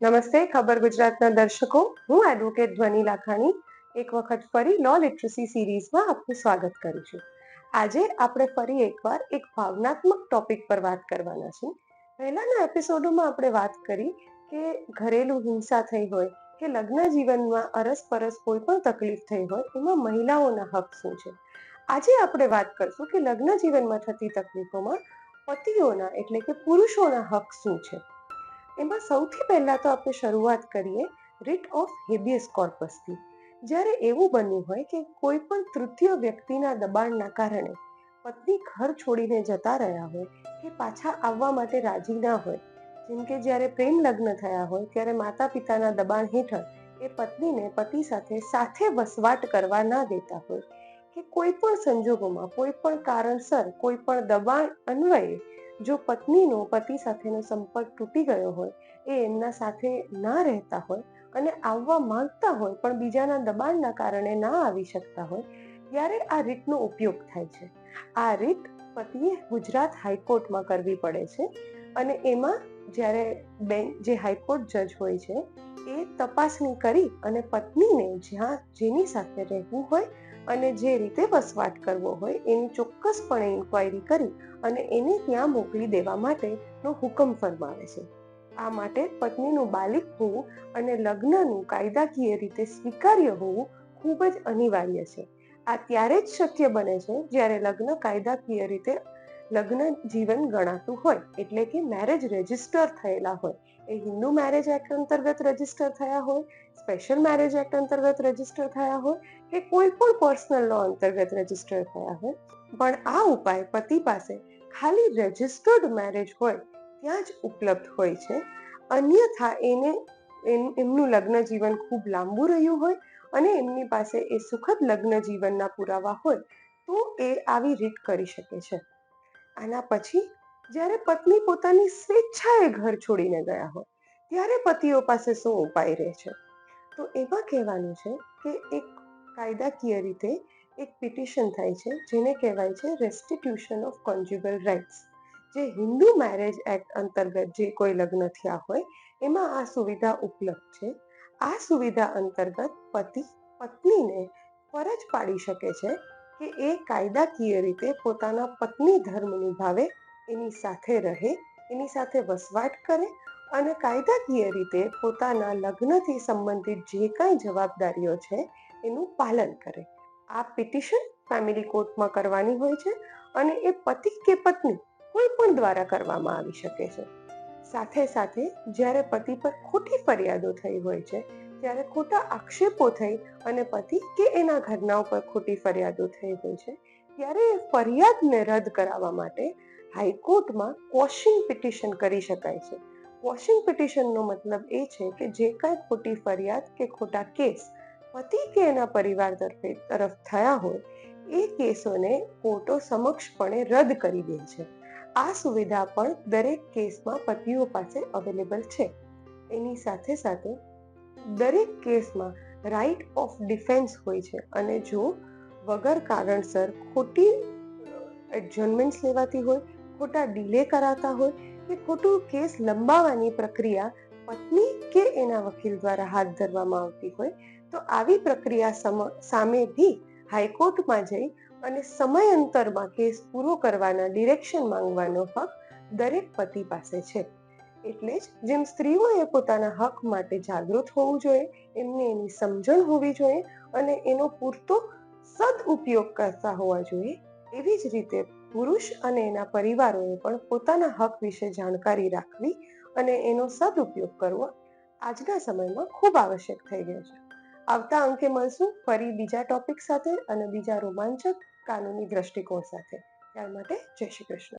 નમસ્તે, ખબર ગુજરાતના દર્શકો. હું એડવોકેટ ધ્વનિ લાખાણી. એક વખત ફરી લો લિટરસી સિરીઝમાં આપનું સ્વાગત કરું છું. આજે આપણે ફરી એકવાર એક ભાવનાત્મક ટોપિક પર વાત કરવાના છીએ. પહેલાના એપિસોડોમાં આપણે વાત કરી કે ઘરેલું હિંસા થઈ હોય, કે લગ્ન જીવનમાં અરસપરસ કોઈ પણ તકલીફ થઈ હોય, એમાં મહિલાઓના હક શું છે? આજે આપણે વાત કરશું કે લગ્ન જીવનમાં થતી તકલીફોમાં પતિઓના, એટલે કે પુરુષોના હક શું છે? એમાં સૌથી પહેલાં તો આપણે શરૂઆત કરીએ રિટ ઓફ હેબિયસ કોર્પસથી જ્યારે એવું બન્યું હોય કે કોઈ પણ તૃતીય વ્યક્તિના દબાણના કારણે પત્ની ઘર છોડીને જતા રહ્યા હોય કે પાછા આવવા માટે રાજી ના હોય, જેમ કે જ્યારે પ્રેમ લગ્ન થયા હોય ત્યારે માતા પિતાના દબાણ હેઠળ એ પત્નીને પતિ સાથે સાથે વસવાટ કરવા ના દેતા હોય, કે કોઈ પણ સંજોગોમાં કોઈ પણ કારણસર કોઈ પણ દબાણ અન્વયે જો પત્નીનો, પતિ સાથેનો સંપર્ક તૂટી ગયો હોય, એ એમના સાથે ના રહેતા હોય અને આવવા માંગતા હોય, પણ બીજાના દબાણના કારણે ના આવી શકતા હોય, ત્યારે આ રીતનો ઉપયોગ થાય છે. આ રીત પતિએ ગુજરાત હાઈકોર્ટમાં કરવી પડે છે અને એમાં જ્યારે બેન, જે હાઈકોર્ટ જજ હોય છે, એ તપાસણી કરી અને પત્નીને જ્યાં જેની સાથે રહેવું હોય અને જે રીતે વસવાટ કરવો હોય એની ચોક્કસપણે ઇન્ક્વાયરી કરી અને એને ત્યાં મોકલી દેવા માટેનો હુકમ ફરમાવે છે. આ માટે પત્નીનું બાલિક હોવું અને લગ્નનું કાયદાકીય રીતે સ્વીકાર્ય હોવું ખૂબ જ અનિવાર્ય છે. આ ત્યારે જ શક્ય બને છે જ્યારે લગ્ન કાયદાકીય રીતે લગ્ન જીવન ગણાતું હોય, એટલે કે મેરેજ રજિસ્ટર થયેલા હોય. એ હિન્દુ મેરેજ એક્ટ અંતર્ગત રજિસ્ટર થયા હોય સ્પેશિયલ મેરેજ એક્ટ અંતર્ગત રજિસ્ટર થયા હોય, કે કોઈ પણ પર્સનલ લો અંતર્ગત રજિસ્ટર થયા હોય. પણ આ ઉપાય પતિ પાસે ખાલી રજિસ્ટર્ડ મેરેજ હોય, ત્યાં જ ઉપલબ્ધ હોય છે. અન્યથા એને એમનું લગ્ન જીવન ખૂબ લાંબુ રહ્યું હોય અને એમની પાસે એ સુખદ લગ્ન જીવનના પુરાવા હોય, તો એ આવી રીત કરી શકે છે. આના પછી જ્યારે પત્ની પોતાની સ્વેચ્છાએ ઘર છોડીને ગયા હોય, ત્યારે પતિઓ પાસે શું ઉપાય રહે છે? તો એમાં કહેવાનું છે કે એક કાયદાકીય રીતે એક પિટિશન થાય છે, જેને કહેવાય છે રેસ્ટિટ્યુશન ઓફ કોન્જ્યુગલ રાઇટ્સ જે હિન્દુ મેરેજ એક્ટ અંતર્ગત જે કોઈ લગ્ન થયા હોય, એમાં આ સુવિધા ઉપલબ્ધ છે. આ સુવિધા અંતર્ગત પતિ, પત્નીને ફરજ પાડી શકે છે કે એ કાયદાકીય રીતે પોતાના પત્ની ધર્મ નિભાવે, એની સાથે રહે, એની સાથે વસવાટ કરે અને કાયદાકીય રીતે પોતાના લગ્નથી સંબંધિત જે કાંઈ જવાબદારીઓ છે, એનું પાલન કરે. આ પિટિશન ફેમિલી કોર્ટમાં કરવાની હોય છે અને એ પતિ કે પત્ની કોઈ પણ દ્વારા કરવામાં આવી શકે છે. સાથે સાથે જ્યારે પતિ પર ખોટી ફરિયાદો થઈ હોય છે ત્યારે ખોટા આક્ષેપો થઈ અને પતિ કે એના ઘરના ઉપર ખોટી ફરિયાદો થઈ હોય છે, ત્યારે ફરિયાદને રદ કરાવવા માટે હાઈકોર્ટમાં ક્વોશિંગ પિટિશન કરી શકાય છે. ક્વોશિંગ પિટિશનનો મતલબ એ છે કે જે કાંઈ ખોટી ફરિયાદ કે ખોટા કેસ પતિ કે એના પરિવાર તરફે તરફ થયા હોય, એ કેસોને કોર્ટો સમક્ષપણે રદ કરી દે છે. આ સુવિધા પણ દરેક કેસમાં પતિઓ પાસે અવેલેબલ છે. એની સાથે સાથે દરેક કેસમાં રાઇટ ઓફ ડિફેન્સ હોય છે અને જો વગર કારણસર ખોટી એડજમેન્ટ્સ લેવાતી હોય, ખોટા ડિલે કરાતા હોય કે ખોટું કેસ લંબાવવાની પ્રક્રિયા પત્ની કે એના વકીલ દ્વારા હાથ ધરવામાં આવતી હોય, તો આવી પ્રક્રિયા સામે બી હાઈકોર્ટમાં જઈ અને સમયાંતરમાં કેસ પૂરો કરવાના ડિરેક્શન માંગવાનો હક દરેક પતિ પાસે છે. એટલે જ જેમ સ્ત્રીઓએ પોતાના હક માટે જાગૃત હોવું જોઈએ, એમને એની સમજણ હોવી જોઈએ અને એનો પૂરતો સદ ઉપયોગ કરતા હોવા જોઈએ, એવી જ રીતે પુરુષ અને એના પરિવારોએ પણ પોતાના હક વિશે જાણકારી રાખવી અને એનો સદુપયોગ કરવો આજના સમયમાં ખૂબ આવશ્યક થઈ ગયો છે. આવતા અંકે મળશું ફરી બીજા ટોપિક સાથે અને બીજા રોમાંચક કાનૂની દ્રષ્ટિકોણ સાથે. ત્યાર માટે જય શ્રી કૃષ્ણ.